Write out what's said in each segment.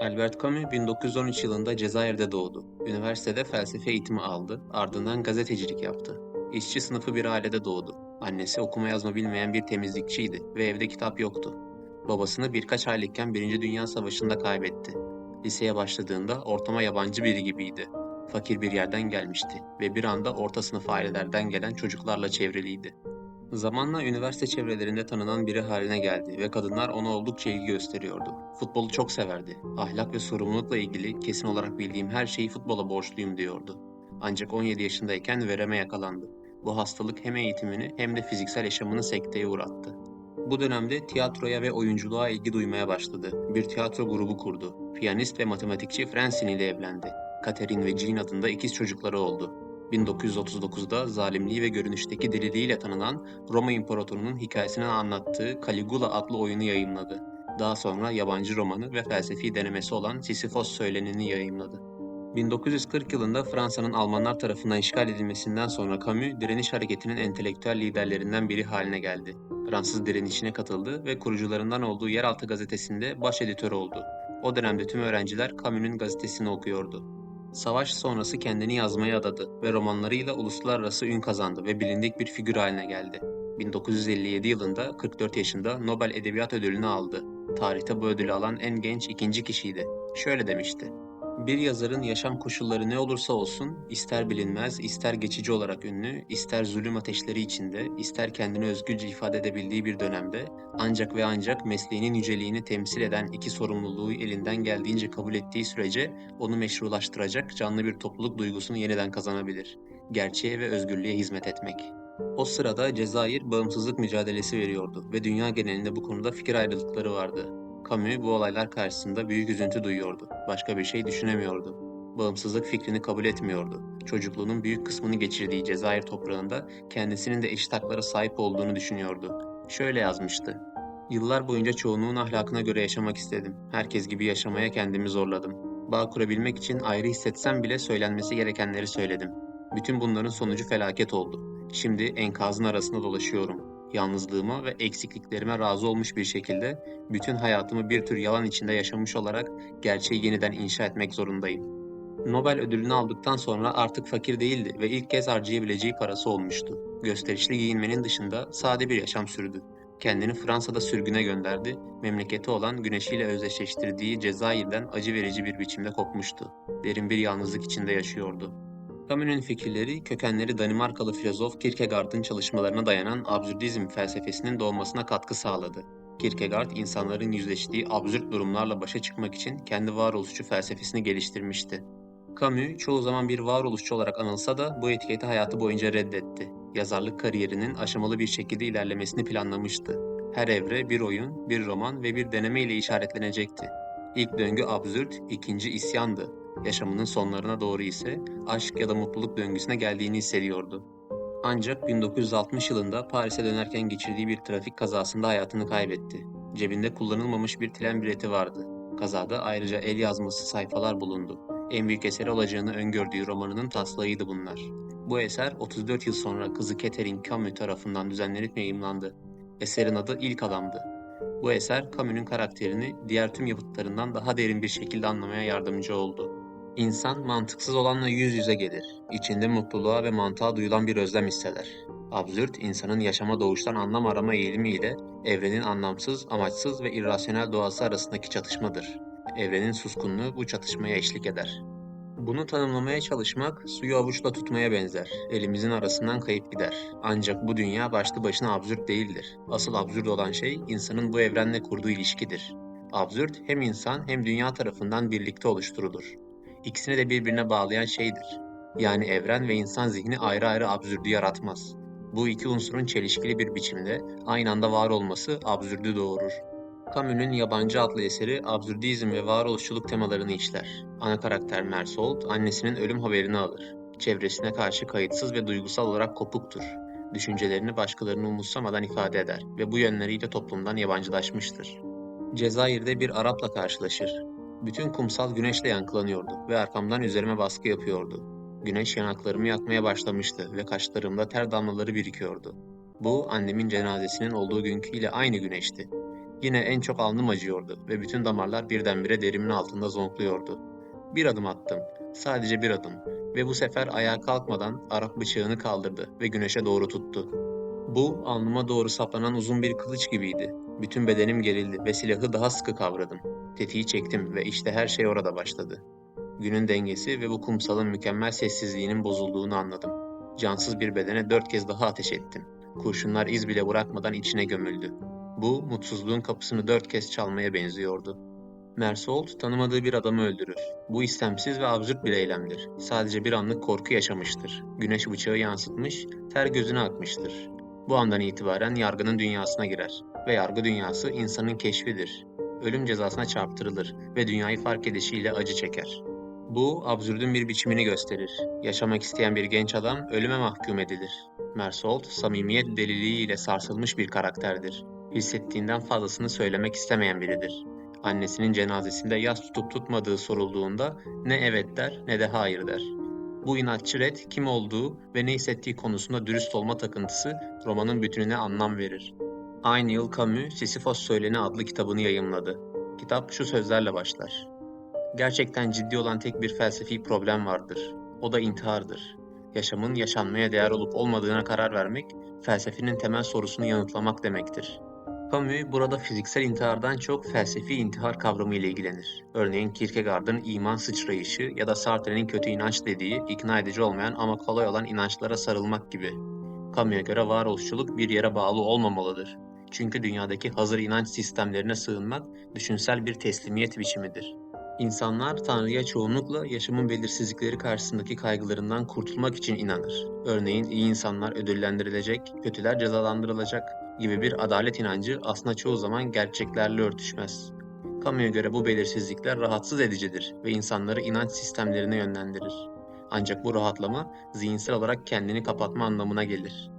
Albert Camus 1913 yılında Cezayir'de doğdu. Üniversitede felsefe eğitimi aldı, ardından gazetecilik yaptı. İşçi sınıfı bir ailede doğdu. Annesi okuma yazma bilmeyen bir temizlikçiydi ve evde kitap yoktu. Babasını birkaç aylıkken Birinci Dünya Savaşı'nda kaybetti. Liseye başladığında ortama yabancı biri gibiydi. Fakir bir yerden gelmişti ve bir anda orta sınıf ailelerden gelen çocuklarla çevriliydi. Zamanla üniversite çevrelerinde tanınan biri haline geldi ve kadınlar ona oldukça ilgi gösteriyordu. Futbolu çok severdi. Ahlak ve sorumlulukla ilgili kesin olarak bildiğim her şeyi futbola borçluyum diyordu. Ancak 17 yaşındayken vereme yakalandı. Bu hastalık hem eğitimini hem de fiziksel yaşamını sekteye uğrattı. Bu dönemde tiyatroya ve oyunculuğa ilgi duymaya başladı. Bir tiyatro grubu kurdu. Piyanist ve matematikçi Francine ile evlendi. Catherine ve Jean adında ikiz çocukları oldu. 1939'da zalimliği ve görünüşteki deliliğiyle tanınan Roma İmparatoru'nun hikayesini anlattığı Caligula adlı oyunu yayımladı. Daha sonra yabancı romanı ve felsefi denemesi olan Sisyphos söylenini yayımladı. 1940 yılında Fransa'nın Almanlar tarafından işgal edilmesinden sonra Camus, direniş hareketinin entelektüel liderlerinden biri haline geldi. Fransız direnişine katıldı ve kurucularından olduğu Yeraltı gazetesinde baş editör oldu. O dönemde tüm öğrenciler Camus'un gazetesini okuyordu. Savaş sonrası kendini yazmaya adadı ve romanlarıyla uluslararası ün kazandı ve bilindik bir figür haline geldi. 1957 yılında 44 yaşında Nobel Edebiyat Ödülünü aldı. Tarihte bu ödülü alan en genç ikinci kişiydi. Şöyle demişti. Bir yazarın yaşam koşulları ne olursa olsun, ister bilinmez, ister geçici olarak ünlü, ister zulüm ateşleri içinde, ister kendini özgürce ifade edebildiği bir dönemde, ancak ve ancak mesleğinin yüceliğini temsil eden iki sorumluluğu elinden geldiğince kabul ettiği sürece onu meşrulaştıracak canlı bir topluluk duygusunu yeniden kazanabilir. Gerçeğe ve özgürlüğe hizmet etmek. O sırada Cezayir bağımsızlık mücadelesi veriyordu ve dünya genelinde bu konuda fikir ayrılıkları vardı. Camus bu olaylar karşısında büyük üzüntü duyuyordu. Başka bir şey düşünemiyordu. Bağımsızlık fikrini kabul etmiyordu. Çocukluğunun büyük kısmını geçirdiği Cezayir toprağında kendisinin de eşit haklara sahip olduğunu düşünüyordu. Şöyle yazmıştı. Yıllar boyunca çoğunluğun ahlakına göre yaşamak istedim. Herkes gibi yaşamaya kendimi zorladım. Bağ kurabilmek için ayrı hissetsem bile söylenmesi gerekenleri söyledim. Bütün bunların sonucu felaket oldu. Şimdi enkazın arasında dolaşıyorum. Yalnızlığıma ve eksikliklerime razı olmuş bir şekilde bütün hayatımı bir tür yalan içinde yaşamış olarak gerçeği yeniden inşa etmek zorundayım. Nobel ödülünü aldıktan sonra artık fakir değildi ve ilk kez harcayabileceği parası olmuştu. Gösterişli giyinmenin dışında sade bir yaşam sürdü. Kendini Fransa'da sürgüne gönderdi, memleketi olan güneşiyle özdeşleştirdiği Cezayir'den acı verici bir biçimde kopmuştu. Derin bir yalnızlık içinde yaşıyordu. Camus'un fikirleri kökenleri Danimarkalı filozof Kierkegaard'ın çalışmalarına dayanan absürdizm felsefesinin doğmasına katkı sağladı. Kierkegaard, insanların yüzleştiği absürt durumlarla başa çıkmak için kendi varoluşçu felsefesini geliştirmişti. Camus, çoğu zaman bir varoluşçu olarak anılsa da bu etiketi hayatı boyunca reddetti. Yazarlık kariyerinin aşamalı bir şekilde ilerlemesini planlamıştı. Her evre bir oyun, bir roman ve bir deneme ile işaretlenecekti. İlk döngü absürt, ikinci isyandı. Yaşamının sonlarına doğru ise aşk ya da mutluluk döngüsüne geldiğini hissediyordu. Ancak 1960 yılında Paris'e dönerken geçirdiği bir trafik kazasında hayatını kaybetti. Cebinde kullanılmamış bir tren bileti vardı. Kazada ayrıca el yazması sayfalar bulundu. En büyük eseri olacağını öngördüğü romanının taslağıydı bunlar. Bu eser 34 yıl sonra kızı Catherine Camus tarafından düzenlenip yayımlandı. Eserin adı İlk Adam'dı. Bu eser Camus'un karakterini diğer tüm yapıtlarından daha derin bir şekilde anlamaya yardımcı oldu. İnsan mantıksız olanla yüz yüze gelir. İçinde mutluluğa ve mantığa duyulan bir özlem hisseder. Absürt, insanın yaşama doğuştan anlam arama eğilimiyle evrenin anlamsız, amaçsız ve irrasyonel doğası arasındaki çatışmadır. Evrenin suskunluğu bu çatışmaya eşlik eder. Bunu tanımlamaya çalışmak suyu avuçla tutmaya benzer. Elimizin arasından kayıp gider. Ancak bu dünya başlı başına absürt değildir. Asıl absürt olan şey insanın bu evrenle kurduğu ilişkidir. Absürt hem insan hem dünya tarafından birlikte oluşturulur. İkisini de birbirine bağlayan şeydir. Yani evren ve insan zihni ayrı ayrı absürdü yaratmaz. Bu iki unsurun çelişkili bir biçimde aynı anda var olması absürdü doğurur. Camus'un Yabancı adlı eseri absürdizm ve varoluşçuluk temalarını işler. Ana karakter Mersault, annesinin ölüm haberini alır. Çevresine karşı kayıtsız ve duygusal olarak kopuktur. Düşüncelerini başkalarını umursamadan ifade eder ve bu yönleriyle toplumdan yabancılaşmıştır. Cezayir'de bir Arap'la karşılaşır. Bütün kumsal güneşle yankılanıyordu ve arkamdan üzerime baskı yapıyordu. Güneş yanaklarımı yakmaya başlamıştı ve kaşlarımda ter damlaları birikiyordu. Bu annemin cenazesinin olduğu günkü ile aynı güneşti. Yine en çok alnım acıyordu ve bütün damarlar birdenbire derimin altında zonkluyordu. Bir adım attım. Sadece bir adım. Ve bu sefer ayağa kalkmadan Arap bıçağını kaldırdı ve güneşe doğru tuttu. Bu alnıma doğru saplanan uzun bir kılıç gibiydi. Bütün bedenim gerildi ve silahı daha sıkı kavradım. Tetiği çektim ve işte her şey orada başladı. Günün dengesi ve bu kumsalın mükemmel sessizliğinin bozulduğunu anladım. Cansız bir bedene dört kez daha ateş ettim. Kurşunlar iz bile bırakmadan içine gömüldü. Bu, mutsuzluğun kapısını dört kez çalmaya benziyordu. Mersault tanımadığı bir adamı öldürür. Bu istemsiz ve absürt bir eylemdir. Sadece bir anlık korku yaşamıştır. Güneş bıçağı yansıtmış, ter gözüne akmıştır. Bu andan itibaren yargının dünyasına girer ve yargı dünyası insanın keşfidir. Ölüm cezasına çarptırılır ve dünyayı fark edişiyle acı çeker. Bu, absürdün bir biçimini gösterir. Yaşamak isteyen bir genç adam ölüme mahkum edilir. Mersault, samimiyet deliliğiyle sarsılmış bir karakterdir. Hissettiğinden fazlasını söylemek istemeyen biridir. Annesinin cenazesinde yas tutup tutmadığı sorulduğunda ne evet der ne de hayır der. Bu inatçı red kim olduğu ve ne hissettiği konusunda dürüst olma takıntısı romanın bütününe anlam verir. Aynı yıl Camus, Sisyphos Söyleni adlı kitabını yayımladı. Kitap şu sözlerle başlar. Gerçekten ciddi olan tek bir felsefi problem vardır. O da intihardır. Yaşamın yaşanmaya değer olup olmadığına karar vermek, felsefenin temel sorusunu yanıtlamak demektir. Camus burada fiziksel intihardan çok felsefi intihar kavramı ile ilgilenir. Örneğin Kierkegaard'ın iman sıçrayışı ya da Sartre'nin kötü inanç dediği ikna edici olmayan ama kolay olan inançlara sarılmak gibi. Camus'a göre varoluşçuluk bir yere bağlı olmamalıdır. Çünkü dünyadaki hazır inanç sistemlerine sığınmak düşünsel bir teslimiyet biçimidir. İnsanlar Tanrı'ya çoğunlukla yaşamın belirsizlikleri karşısındaki kaygılarından kurtulmak için inanır. Örneğin iyi insanlar ödüllendirilecek, kötüler cezalandırılacak gibi bir adalet inancı aslında çoğu zaman gerçeklerle örtüşmez. Camus'a göre bu belirsizlikler rahatsız edicidir ve insanları inanç sistemlerine yönlendirir. Ancak bu rahatlama zihinsel olarak kendini kapatma anlamına gelir.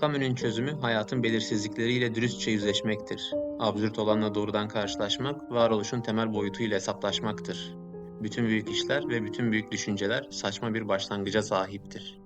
Camus'un çözümü hayatın belirsizlikleriyle dürüstçe yüzleşmektir. Absürt olanla doğrudan karşılaşmak, varoluşun temel boyutuyla hesaplaşmaktır. Bütün büyük işler ve bütün büyük düşünceler saçma bir başlangıca sahiptir.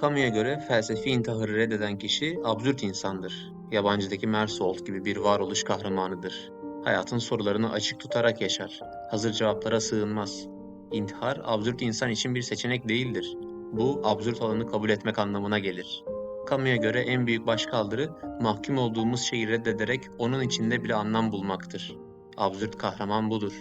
Camus'a göre felsefi intiharı reddeden kişi absürt insandır. Yabancıdaki Mersault gibi bir varoluş kahramanıdır. Hayatın sorularını açık tutarak yaşar. Hazır cevaplara sığınmaz. İntihar, absürt insan için bir seçenek değildir. Bu, absürt olanı kabul etmek anlamına gelir. Camus'a göre en büyük başkaldırı, mahkum olduğumuz şeyi reddederek onun içinde bir anlam bulmaktır. Absürt kahraman budur.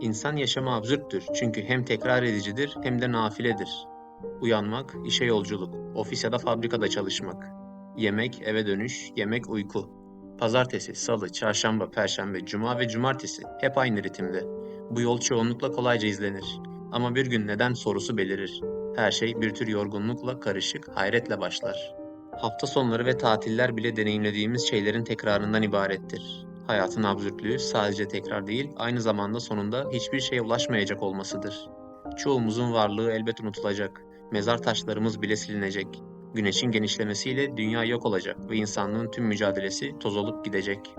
İnsan yaşamı absürttür çünkü hem tekrar edicidir hem de nafiledir. Uyanmak, işe yolculuk, ofis ya da fabrikada çalışmak. Yemek, eve dönüş, yemek, uyku. Pazartesi, salı, çarşamba, perşembe, cuma ve cumartesi hep aynı ritimde. Bu yol çoğunlukla kolayca izlenir. Ama bir gün neden sorusu belirir. Her şey bir tür yorgunlukla karışık, hayretle başlar. Hafta sonları ve tatiller bile deneyimlediğimiz şeylerin tekrarından ibarettir. Hayatın absürtlüğü sadece tekrar değil, aynı zamanda sonunda hiçbir şeye ulaşmayacak olmasıdır. Çoğumuzun varlığı elbet unutulacak. Mezar taşlarımız bile silinecek. Güneşin genişlemesiyle dünya yok olacak ve insanlığın tüm mücadelesi toz olup gidecek.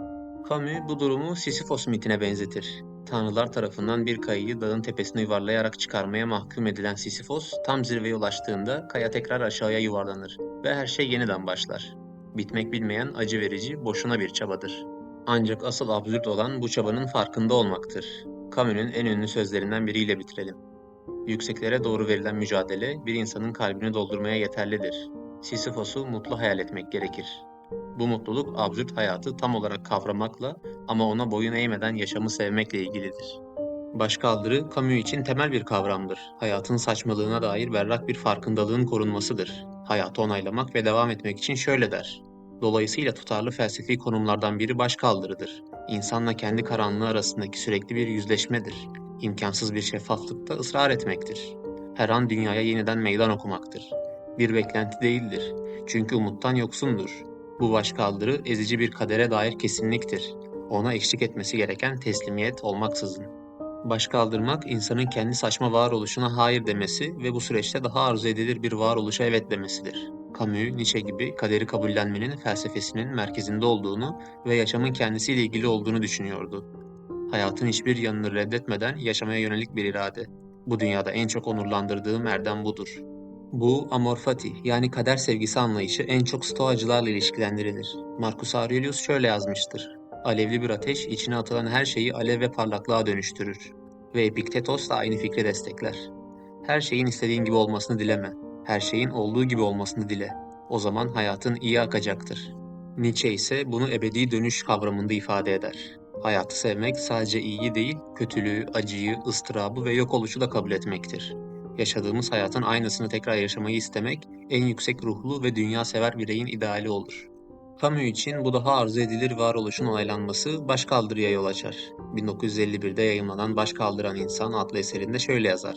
Camus bu durumu Sisyphos mitine benzetir. Tanrılar tarafından bir kayayı dağın tepesine yuvarlayarak çıkarmaya mahkum edilen Sisyphos tam zirveye ulaştığında kaya tekrar aşağıya yuvarlanır ve her şey yeniden başlar. Bitmek bilmeyen acı verici, boşuna bir çabadır. Ancak asıl absürt olan bu çabanın farkında olmaktır. Camus'un en ünlü sözlerinden biriyle bitirelim. Yükseklere doğru verilen mücadele bir insanın kalbini doldurmaya yeterlidir. Sisyphos'u mutlu hayal etmek gerekir. Bu mutluluk absürt hayatı tam olarak kavramakla ama ona boyun eğmeden yaşamı sevmekle ilgilidir. Başkaldırı, Camus için temel bir kavramdır. Hayatın saçmalığına dair berrak bir farkındalığın korunmasıdır. Hayatı onaylamak ve devam etmek için şöyle der. Dolayısıyla tutarlı felsefi konumlardan biri başkaldırıdır. İnsanla kendi karanlığı arasındaki sürekli bir yüzleşmedir. İmkansız bir şeffaflıkta ısrar etmektir. Her an dünyaya yeniden meydan okumaktır. Bir beklenti değildir. Çünkü umuttan yoksundur. Bu başkaldırı ezici bir kadere dair kesinliktir. Ona eşlik etmesi gereken teslimiyet olmaksızın. Başkaldırmak insanın kendi saçma varoluşuna hayır demesi ve bu süreçte daha arzu edilir bir varoluşa evet demesidir. Camus, Nietzsche gibi kaderi kabullenmenin felsefesinin merkezinde olduğunu ve yaşamın kendisiyle ilgili olduğunu düşünüyordu. Hayatın hiçbir yanını reddetmeden yaşamaya yönelik bir irade. Bu dünyada en çok onurlandırdığım erdem budur. Bu amor fati yani kader sevgisi anlayışı en çok stoacılarla ilişkilendirilir. Marcus Aurelius şöyle yazmıştır. Alevli bir ateş içine atılan her şeyi alev ve parlaklığa dönüştürür. Ve Epiktetos da aynı fikri destekler. Her şeyin istediğin gibi olmasını dileme. Her şeyin olduğu gibi olmasını dile. O zaman hayatın iyi akacaktır. Nietzsche ise bunu ebedi dönüş kavramında ifade eder. Hayatı sevmek sadece iyiyi değil, kötülüğü, acıyı, ıstırabı ve yok oluşu da kabul etmektir. Yaşadığımız hayatın aynısını tekrar yaşamayı istemek, en yüksek ruhlu ve dünya sever bireyin ideali olur. Camus için bu daha arzu edilir varoluşun onaylanması başkaldırıya yol açar. 1951'de yayımlanan Başkaldıran İnsan adlı eserinde şöyle yazar.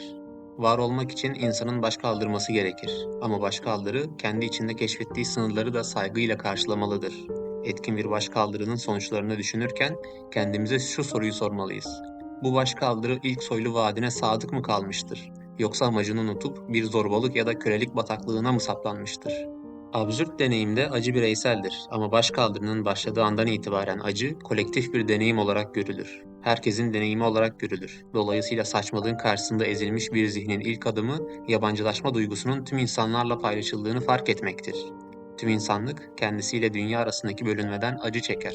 Var olmak için insanın baş kaldırması gerekir. Ama başkaldırı kendi içinde keşfettiği sınırları da saygıyla karşılamalıdır. Etkin bir başkaldırının sonuçlarını düşünürken kendimize şu soruyu sormalıyız. Bu başkaldırı ilk soylu vaadine sadık mı kalmıştır? Yoksa amacını unutup bir zorbalık ya da kölelik bataklığına mı saplanmıştır? Absürt deneyimde acı bireyseldir ama başkaldırının başladığı andan itibaren acı kolektif bir deneyim olarak görülür. Herkesin deneyimi olarak görülür. Dolayısıyla saçmalığın karşısında ezilmiş bir zihnin ilk adımı yabancılaşma duygusunun tüm insanlarla paylaşıldığını fark etmektir. Tüm insanlık kendisiyle dünya arasındaki bölünmeden acı çeker.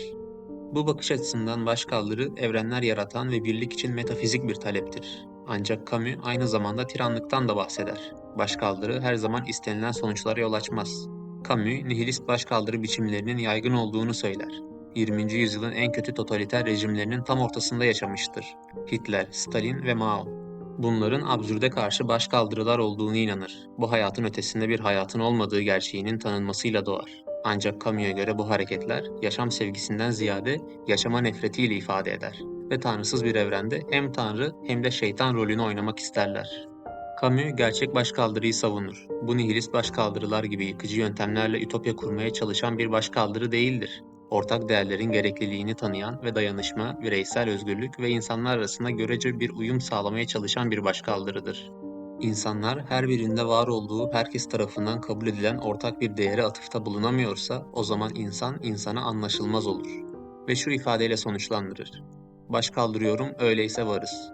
Bu bakış açısından başkaldırı evrenler yaratan ve birlik için metafizik bir taleptir. Ancak Camus aynı zamanda tiranlıktan da bahseder. Başkaldırı her zaman istenilen sonuçlara yol açmaz. Camus, nihilist başkaldırı biçimlerinin yaygın olduğunu söyler. 20. yüzyılın en kötü totaliter rejimlerinin tam ortasında yaşamıştır. Hitler, Stalin ve Mao. Bunların absürde karşı başkaldırılar olduğunu inanır. Bu hayatın ötesinde bir hayatın olmadığı gerçeğinin tanınmasıyla doğar. Ancak Camus'a göre bu hareketler yaşam sevgisinden ziyade yaşama nefretiyle ifade eder ve tanrısız bir evrende hem tanrı hem de şeytan rolünü oynamak isterler. Camus gerçek başkaldırıyı savunur. Bu nihilist başkaldırılar gibi yıkıcı yöntemlerle ütopya kurmaya çalışan bir başkaldırı değildir. Ortak değerlerin gerekliliğini tanıyan ve dayanışma, bireysel özgürlük ve insanlar arasında görece bir uyum sağlamaya çalışan bir başkaldırıdır. İnsanlar her birinde var olduğu herkes tarafından kabul edilen ortak bir değere atıfta bulunamıyorsa o zaman insan insana anlaşılmaz olur. Ve şu ifadeyle sonuçlandırır. Baş kaldırıyorum öyleyse varız.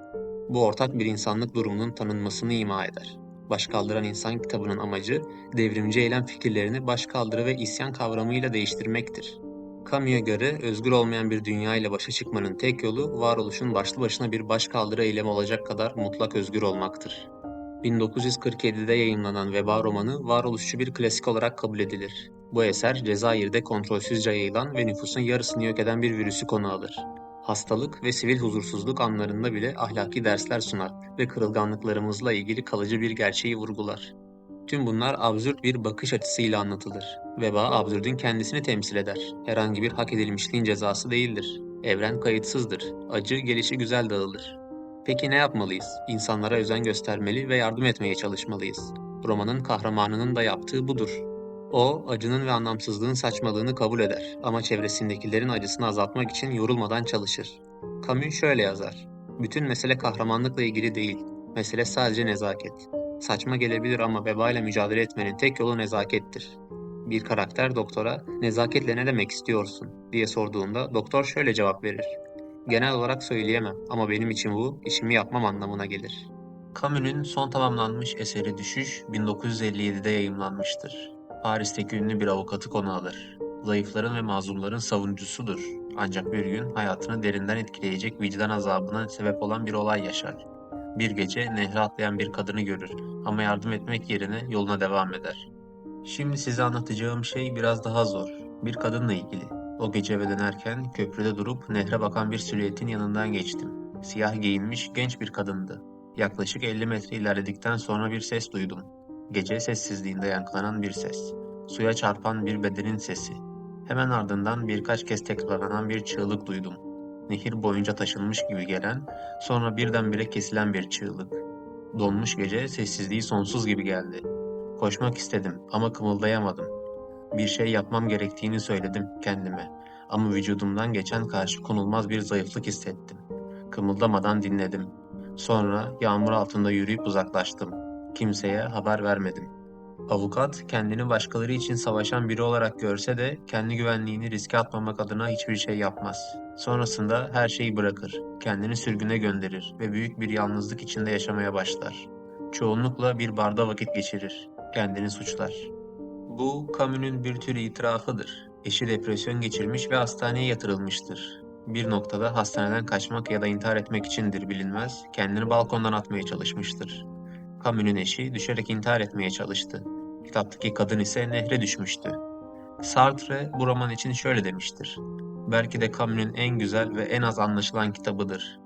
Bu ortak bir insanlık durumunun tanınmasını ima eder. Başkaldıran İnsan kitabının amacı devrimci eylem fikirlerini başkaldırı ve isyan kavramıyla değiştirmektir. Camus'a göre özgür olmayan bir dünya ile başa çıkmanın tek yolu varoluşun başlı başına bir başkaldırı eylemi olacak kadar mutlak özgür olmaktır. 1947'de yayınlanan Veba romanı varoluşçu bir klasik olarak kabul edilir. Bu eser Cezayir'de kontrolsüzce yayılan ve nüfusun yarısını yok eden bir virüsü konu alır. Hastalık ve sivil huzursuzluk anlarında bile ahlaki dersler sunar ve kırılganlıklarımızla ilgili kalıcı bir gerçeği vurgular. Tüm bunlar absürt bir bakış açısıyla anlatılır. Veba absürdün kendisini temsil eder. Herhangi bir hak edilmişliğin cezası değildir. Evren kayıtsızdır. Acı gelişi güzel dağılır. Peki ne yapmalıyız? İnsanlara özen göstermeli ve yardım etmeye çalışmalıyız. Romanın kahramanının da yaptığı budur. O, acının ve anlamsızlığın saçmalığını kabul eder ama çevresindekilerin acısını azaltmak için yorulmadan çalışır. Camus şöyle yazar. Bütün mesele kahramanlıkla ilgili değil. Mesele sadece nezaket. Saçma gelebilir ama vebayla mücadele etmenin tek yolu nezakettir. Bir karakter doktora nezaketle ne demek istiyorsun diye sorduğunda doktor şöyle cevap verir. Genel olarak söyleyemem ama benim için bu işimi yapmam anlamına gelir. Camus'un son tamamlanmış eseri Düşüş 1957'de yayımlanmıştır. Paris'teki ünlü bir avukatı konu alır. Zayıfların ve mazlumların savunucusudur. Ancak bir gün hayatını derinden etkileyecek vicdan azabına sebep olan bir olay yaşar. Bir gece nehre atlayan bir kadını görür ama yardım etmek yerine yoluna devam eder. Şimdi size anlatacağım şey biraz daha zor. Bir kadınla ilgili. O gece eve dönerken köprüde durup nehre bakan bir silüetin yanından geçtim. Siyah giyinmiş genç bir kadındı. Yaklaşık 50 metre ilerledikten sonra bir ses duydum. Gece sessizliğinde yankılanan bir ses. Suya çarpan bir bedenin sesi. Hemen ardından birkaç kez tekrarlanan bir çığlık duydum. Nehir boyunca taşınmış gibi gelen, sonra birdenbire kesilen bir çığlık. Donmuş gece sessizliği sonsuz gibi geldi. Koşmak istedim ama kımıldayamadım. Bir şey yapmam gerektiğini söyledim kendime. Ama vücudumdan geçen karşı konulmaz bir zayıflık hissettim. Kımıldamadan dinledim. Sonra yağmur altında yürüyüp uzaklaştım. Kimseye haber vermedim. Avukat kendini başkaları için savaşan biri olarak görse de kendi güvenliğini riske atmamak adına hiçbir şey yapmaz. Sonrasında her şeyi bırakır, kendini sürgüne gönderir ve büyük bir yalnızlık içinde yaşamaya başlar. Çoğunlukla bir barda vakit geçirir, kendini suçlar. Bu Camus'un bir tür itirafıdır. Eşi depresyon geçirmiş ve hastaneye yatırılmıştır. Bir noktada hastaneden kaçmak ya da intihar etmek içindir bilinmez, kendini balkondan atmaya çalışmıştır. Camus'un eşi düşerek intihar etmeye çalıştı. Kitaptaki kadın ise nehre düşmüştü. Sartre bu roman için şöyle demiştir. Belki de Camus'un en güzel ve en az anlaşılan kitabıdır.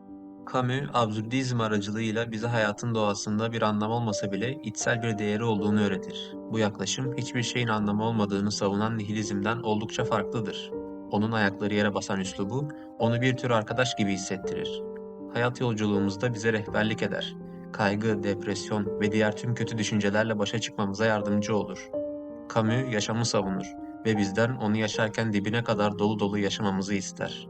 Camus, absürdizm aracılığıyla bize hayatın doğasında bir anlam olmasa bile içsel bir değeri olduğunu öğretir. Bu yaklaşım hiçbir şeyin anlamı olmadığını savunan nihilizmden oldukça farklıdır. Onun ayakları yere basan üslubu, onu bir tür arkadaş gibi hissettirir. Hayat yolculuğumuzda bize rehberlik eder. Kaygı, depresyon ve diğer tüm kötü düşüncelerle başa çıkmamıza yardımcı olur. Camus yaşamı savunur ve bizden onu yaşarken dibine kadar dolu dolu yaşamamızı ister.